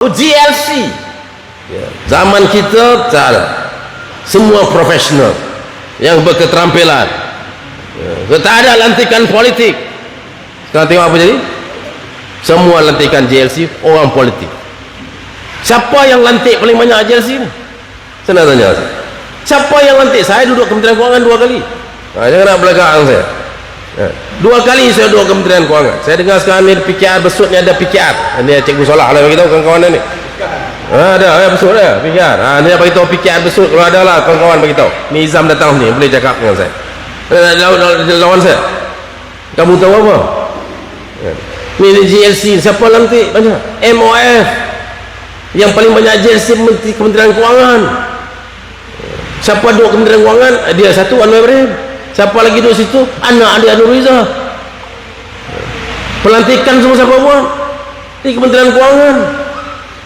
GLC ya. zaman kita tak ada. Semua profesional yang berketerampilan. Ya. tak ada lantikan politik. Sekarang tengok apa jadi? Semua lantikan GLC orang politik. Siapa yang lantik paling banyak GLC ni? Saya nak tanya siapa yang lantik? Saya duduk Kementerian Kewangan dua kali. Ha, jangan nak belakang saya Ya. Dua kali saya duduk Kementerian Kewangan. Saya dengar sekarang ni PKR besut ni ada PKR. Ini Cikgu Solah lah bagi tahu kawan-kawan ni. Ha, ada, ya besut ada PKR. Ha, ni bagi tahu PKR besut kalau ada lah kawan-kawan bagi tahu. Ni Izam datang ni boleh cakap dengan saya. Eh, Lawan, lawan, lawan saya. Kamu tahu apa? Ya. Ni, ni siapa lantik banyak? MOF. Yang paling banyak GLC Menteri Kementerian Kewangan. Siapa duduk Kementerian Kewangan? Dia satu Anwar Ibrahim. Siapa lagi duduk situ? Anak dia Nur Rizal. Pelantikan semua siapa buat? Di Kementerian Kewangan.